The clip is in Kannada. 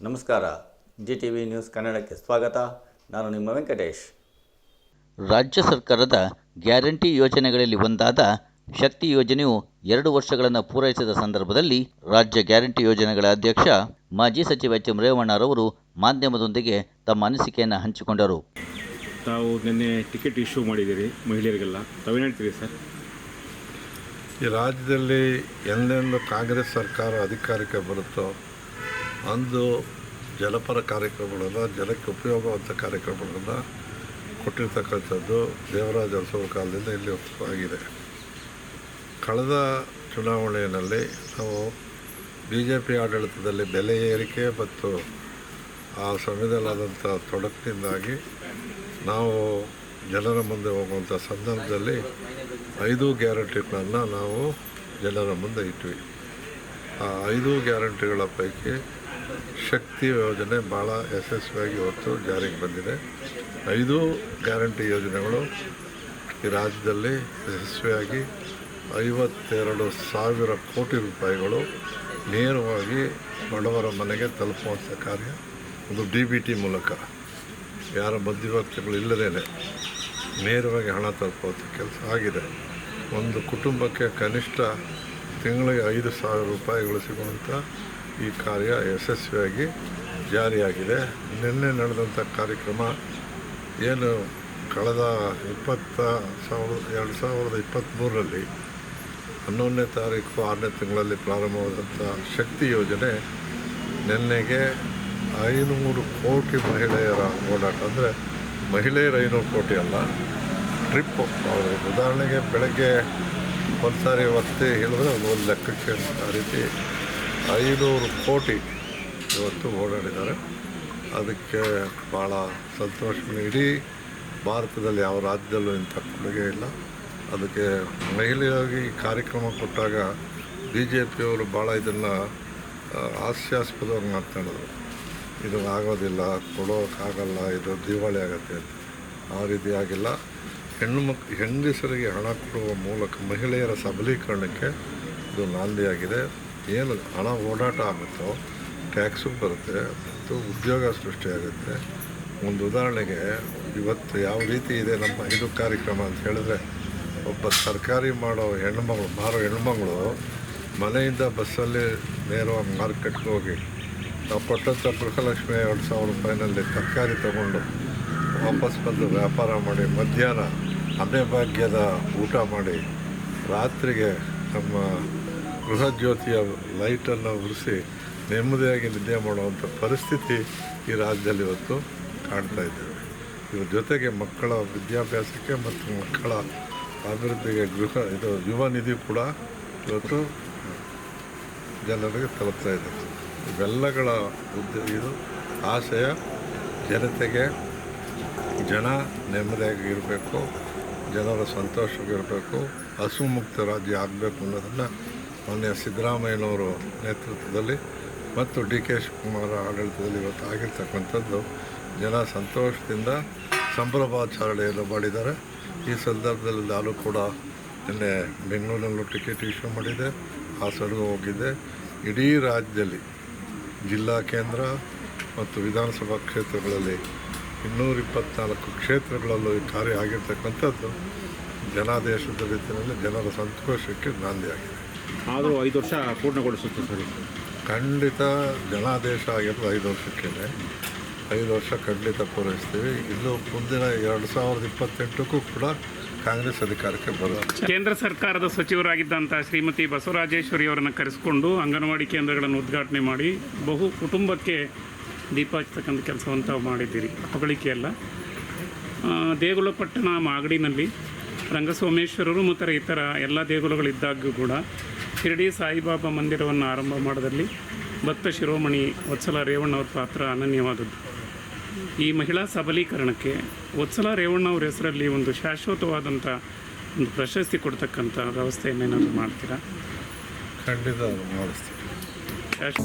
ನಮಸ್ಕಾರ. ಜಿ ಟಿ ವಿ ನ್ಯೂಸ್ ಕನ್ನಡಕ್ಕೆ ಸ್ವಾಗತ. ನಾನು ನಿಮ್ಮ ವೆಂಕಟೇಶ್. ರಾಜ್ಯ ಸರ್ಕಾರದ ಗ್ಯಾರಂಟಿ ಯೋಜನೆಗಳಲ್ಲಿ ಒಂದಾದ ಶಕ್ತಿ ಯೋಜನೆಯು ಎರಡು ವರ್ಷಗಳನ್ನು ಪೂರೈಸಿದ ಸಂದರ್ಭದಲ್ಲಿ ರಾಜ್ಯ ಗ್ಯಾರಂಟಿ ಯೋಜನೆಗಳ ಅಧ್ಯಕ್ಷ ಮಾಜಿ ಸಚಿವ ಎಚ್ ಎಂ ರೇವಣ್ಣರವರು ಮಾಧ್ಯಮದೊಂದಿಗೆ ತಮ್ಮ ಅನಿಸಿಕೆಯನ್ನು ಹಂಚಿಕೊಂಡರು. ತಾವು ನಿನ್ನೆ ಟಿಕೆಟ್ ಇಶ್ಯೂ ಮಾಡಿದ್ದೀರಿ ಮಹಿಳೆಯರಿಗೆಲ್ಲ. ತಾವೇನು ಹೇಳ್ತೀರಿ ಸರ್? ಈ ರಾಜ್ಯದಲ್ಲಿ ಎಂದೆಂದು ಕಾಂಗ್ರೆಸ್ ಸರ್ಕಾರ ಅಧಿಕಾರಕ್ಕೆ ಬರುತ್ತೋ ಅಂದು ಜಲಪರ ಕಾರ್ಯಕ್ರಮಗಳನ್ನು ಜನಕ್ಕೆ ಉಪಯೋಗವಂಥ ಕಾರ್ಯಕ್ರಮಗಳನ್ನು ಕೊಟ್ಟಿರ್ತಕ್ಕಂಥದ್ದು ದೇವರಾಜ ಉತ್ಸವ ಕಾಲದಿಂದ ಇಲ್ಲಿ ಆಗಿದೆ. ಕಳೆದ ಚುನಾವಣೆಯಲ್ಲಿ ನಾವು ಬಿ ಜೆ ಪಿ ಆಡಳಿತದಲ್ಲಿ ಬೆಲೆ ಏರಿಕೆ ಮತ್ತು ಆ ಸಮಯದಲ್ಲಾದಂಥ ತೊಡಕಿನಿಂದಾಗಿ ನಾವು ಜನರ ಮುಂದೆ ಹೋಗುವಂಥ ಸಂದರ್ಭದಲ್ಲಿ ಐದು ಗ್ಯಾರಂಟಿಗಳನ್ನು ನಾವು ಜನರ ಮುಂದೆ ಇಟ್ವಿ. ಆ ಐದು ಗ್ಯಾರಂಟಿಗಳ ಪೈಕಿ ಶಕ್ತಿ ಯೋಜನೆ ಭಾಳ ಯಶಸ್ವಿಯಾಗಿ ಇವತ್ತು ಜಾರಿಗೆ ಬಂದಿದೆ. ಐದು ಗ್ಯಾರಂಟಿ ಯೋಜನೆಗಳು ಈ ರಾಜ್ಯದಲ್ಲಿ ಯಶಸ್ವಿಯಾಗಿ ಐವತ್ತೆರಡು ಸಾವಿರ ಕೋಟಿ ರೂಪಾಯಿಗಳು ನೇರವಾಗಿ ಬಡವರ ಮನೆಗೆ ತಲುಪುವಂಥ ಕಾರ್ಯ. ಒಂದು ಡಿ ಬಿ ಟಿ ಮೂಲಕ. ಯಾರ ಮಧ್ಯವರ್ತಿಗಳು ಇಲ್ಲದೇ ನೇರವಾಗಿ ಹಣ ತಲುಪುವಂಥ ಕೆಲಸ ಆಗಿದೆ. ಒಂದು ಕುಟುಂಬಕ್ಕೆ ಕನಿಷ್ಠ ತಿಂಗಳಿಗೆ ಐದು ಸಾವಿರ ರೂಪಾಯಿಗಳು ಸಿಗುವಂಥ ಈ ಕಾರ್ಯ ಯಶಸ್ವಿಯಾಗಿ ಜಾರಿಯಾಗಿದೆ. ನಿನ್ನೆ ನಡೆದಂಥ ಕಾರ್ಯಕ್ರಮ ಏನು ಕಳೆದ ಇಪ್ಪತ್ತ ಸಾವಿರದ, ಎರಡು ಸಾವಿರದ ಇಪ್ಪತ್ತ್ಮೂರರಲ್ಲಿ ಹನ್ನೊಂದನೇ ತಾರೀಕು ಆರನೇ ತಿಂಗಳಲ್ಲಿ ಪ್ರಾರಂಭವಾದಂಥ ಶಕ್ತಿ ಯೋಜನೆ ನಿನ್ನೆಗೆ ಐನೂರು ಕೋಟಿ ಮಹಿಳೆಯರ ಓಡಾಟ. ಅಂದರೆ ಮಹಿಳೆಯರ ಐನೂರು ಕೋಟಿ ಅಲ್ಲ, ಟ್ರಿಪ್. ಉದಾಹರಣೆಗೆ ಬೆಳಗ್ಗೆ ಒಂದು ಸಾರಿ ಒತ್ತಿ ಹೇಳಿದ್ರೆ ಅದು ಒಂದು ಲೆಕ್ಕಕ್ಕೆ ಆ ರೀತಿ ಐನೂರು ಕೋಟಿ ಇವತ್ತು ಓಡಾಡಿದ್ದಾರೆ. ಅದಕ್ಕೆ ಭಾಳ ಸಂತೋಷ ಇಡೀ ಭಾರತದಲ್ಲಿ ಯಾವ ರಾಜ್ಯದಲ್ಲೂ ಇಂಥ ಕೊಡುಗೆ ಇಲ್ಲ. ಅದಕ್ಕೆ ಮಹಿಳೆಯಾಗಿ ಕಾರ್ಯಕ್ರಮ ಕೊಟ್ಟಾಗ ಬಿ ಜೆ ಪಿಯವರು ಭಾಳ ಇದನ್ನು ಹಾಸ್ಯಾಸ್ಪದವಾಗಿ ಮಾತನಾಡಿದ್ರು. ಇದು ಆಗೋದಿಲ್ಲ, ಕೊಡೋಕ್ಕಾಗಲ್ಲ, ಇದು ದಿವಾಳಿ ಆಗುತ್ತೆ ಅಂತ. ಆ ರೀತಿ ಆಗಿಲ್ಲ. ಹೆಣ್ಣು ಮಕ್, ಹೆಂಗಸರಿಗೆ ಹಣ ಕೊಡುವ ಮೂಲಕ ಮಹಿಳೆಯರ ಸಬಲೀಕರಣಕ್ಕೆ ಇದು ನಾಂದಿಯಾಗಿದೆ. ಏನು ಹಣ ಓಡಾಟ ಆಗುತ್ತೋ, ಟ್ಯಾಕ್ಸು ಬರುತ್ತೆ, ಮತ್ತು ಉದ್ಯೋಗ ಸೃಷ್ಟಿಯಾಗುತ್ತೆ ಒಂದು ಉದಾಹರಣೆಗೆ, ಇವತ್ತು ಯಾವ ರೀತಿ ಇದೆ ನಮ್ಮ ಇದು ಕಾರ್ಯಕ್ರಮ ಅಂತ ಹೇಳಿದ್ರೆ, ಒಬ್ಬ ಸರ್ಕಾರಿ ಮಾಡೋ ಹೆಣ್ಮಗಳು ಮಾರೋ ಹೆಣ್ಮಗಳು ಮನೆಯಿಂದ ಬಸ್ಸಲ್ಲಿ ನೇರವಾಗಿ ಮಾರ್ಕೆಟ್ಗೆ ಹೋಗಿ, ನಾವು ಕೊಟ್ಟಂಥ ಗೃಹಲಕ್ಷ್ಮಿ ಎರಡು ಸಾವಿರ ರೂಪಾಯಿನಲ್ಲಿ ತರಕಾರಿ ತಗೊಂಡು ವಾಪಸ್ ಬಂದು ವ್ಯಾಪಾರ ಮಾಡಿ, ಮಧ್ಯಾಹ್ನ ಅನ್ನಭಾಗ್ಯದ ಊಟ ಮಾಡಿ, ರಾತ್ರಿಗೆ ನಮ್ಮ ಗೃಹ ಜ್ಯೋತಿಯ ಲೈಟನ್ನು ಉರಿಸಿ ನೆಮ್ಮದಿಯಾಗಿ ನಿದ್ದೆ ಮಾಡುವಂಥ ಪರಿಸ್ಥಿತಿ ಈ ರಾಜ್ಯದಲ್ಲಿ ಇವತ್ತು ಕಾಣ್ತಾ ಇದ್ದೇವೆ. ಇವ್ರ ಜೊತೆಗೆ ಮಕ್ಕಳ ವಿದ್ಯಾಭ್ಯಾಸಕ್ಕೆ ಮತ್ತು ಮಕ್ಕಳ ಅಭಿವೃದ್ಧಿಗೆ ಗೃಹ, ಇದು ಯುವ ನಿಧಿ ಕೂಡ ಇವತ್ತು ಜನರಿಗೆ ತಲುಪ್ತಾ ಇದೆ. ಇವೆಲ್ಲಗಳ ಉದ್ದ, ಇದು ಆಶಯ, ಜನತೆಗೆ ಜನ ನೆಮ್ಮದಿಯಾಗಿ ಇರಬೇಕು, ಜನರ ಸಂತೋಷವಾಗಿರಬೇಕು ಹಸುಮುಕ್ತ ರಾಜ್ಯ ಆಗಬೇಕು ಅನ್ನೋದನ್ನು ಮಾನ್ಯ ಸಿದ್ದರಾಮಯ್ಯನವರು ನೇತೃತ್ವದಲ್ಲಿ ಮತ್ತು ಡಿ ಕೆ ಶಿವಕುಮಾರ ಆಡಳಿತದಲ್ಲಿ ಇವತ್ತು ಆಗಿರ್ತಕ್ಕಂಥದ್ದು, ಜನ ಸಂತೋಷದಿಂದ ಸಂಭ್ರಮಾಚರಣೆಯನ್ನು ಮಾಡಿದ್ದಾರೆ. ಈ ಸಂದರ್ಭದಲ್ಲಿ ನಾನು ಕೂಡ ನಿನ್ನೆ ಬೆಂಗಳೂರಿನಲ್ಲೂ ಟಿಕೆಟ್ ಇಶ್ಯೂ ಮಾಡಿದೆ, ಹಾಸನಗೂ ಹೋಗಿದ್ದೆ. ಇಡೀ ರಾಜ್ಯದಲ್ಲಿ ಜಿಲ್ಲಾ ಕೇಂದ್ರ ಮತ್ತು ವಿಧಾನಸಭಾ ಕ್ಷೇತ್ರಗಳಲ್ಲಿ ಇನ್ನೂರ ಇಪ್ಪತ್ನಾಲ್ಕು ಕ್ಷೇತ್ರಗಳಲ್ಲೂ ಈ ಕಾರ್ಯ ಆಗಿರ್ತಕ್ಕಂಥದ್ದು ಜನಾದೇಶದ ರೀತಿಯಲ್ಲಿ ಜನರ ಸಂತೋಷಕ್ಕೆ ನಾಂದಿಯಾಗಿದೆ. ಆದರೂ ಐದು ವರ್ಷ ಪೂರ್ಣಗೊಳಿಸುತ್ತೆ ಸರ್. ಇದು. ಖಂಡಿತ ಜನಾದೇಶ ಆಗಿರೋದು ಐದು ವರ್ಷಕ್ಕೆ ಐದು ವರ್ಷ ಖಂಡಿತ ಪೂರೈಸ್ತೀವಿ. ಇನ್ನು ಮುಂದಿನ ಎರಡು ಸಾವಿರದ ಇಪ್ಪತ್ತೆಂಟಕ್ಕೂ ಕೂಡ ಕಾಂಗ್ರೆಸ್ ಅಧಿಕಾರಕ್ಕೆ ಬರುತ್ತೆ. ಕೇಂದ್ರ ಸರ್ಕಾರದ ಸಚಿವರಾಗಿದ್ದಂಥ ಶ್ರೀಮತಿ ಬಸವರಾಜೇಶ್ವರಿ ಅವರನ್ನು ಕರೆಸಿಕೊಂಡು ಅಂಗನವಾಡಿ ಕೇಂದ್ರಗಳನ್ನು ಉದ್ಘಾಟನೆ ಮಾಡಿ ಬಹು ಕುಟುಂಬಕ್ಕೆ ದೀಪ ಹಚ್ಚತಕ್ಕಂಥ ಕೆಲಸವನ್ನು ತಾವು ಮಾಡಿದ್ದೀರಿ. ಹೊಗಳಿಕೆ ಅಲ್ಲ. ಆ, ದೇಗುಲ ಪಟ್ಟಣ ಮಾಗಡಿನಲ್ಲಿ ರಂಗಸೋಮೇಶ್ವರರು ಮತ್ತು ಇತರ ಎಲ್ಲ ದೇಗುಲಗಳಿದ್ದಾಗೂ ಕೂಡ ಶಿರಡಿ ಸಾಯಿಬಾಬಾ ಮಂದಿರವನ್ನು ಆರಂಭ ಮಾಡೋದರಲ್ಲಿ ಭಕ್ತ ಶಿರೋಮಣಿ ವತ್ಸಲ ರೇವಣ್ಣ ಅವ್ರ ಪಾತ್ರ ಅನನ್ಯವಾದದ್ದು. ಈ ಮಹಿಳಾ ಸಬಲೀಕರಣಕ್ಕೆ ವತ್ಸಲ ರೇವಣ್ಣ ಅವ್ರ ಹೆಸರಲ್ಲಿ ಒಂದು ಶಾಶ್ವತವಾದಂಥ ಒಂದು ಪ್ರಶಸ್ತಿ ಕೊಡ್ತಕ್ಕಂಥ ವ್ಯವಸ್ಥೆಯನ್ನೇನಾದರೂ ಮಾಡ್ತೀರಾ? ಖಂಡಿತ ಮಾಡಿಸ್ತೀವಿ. ಶಾಶ್ವ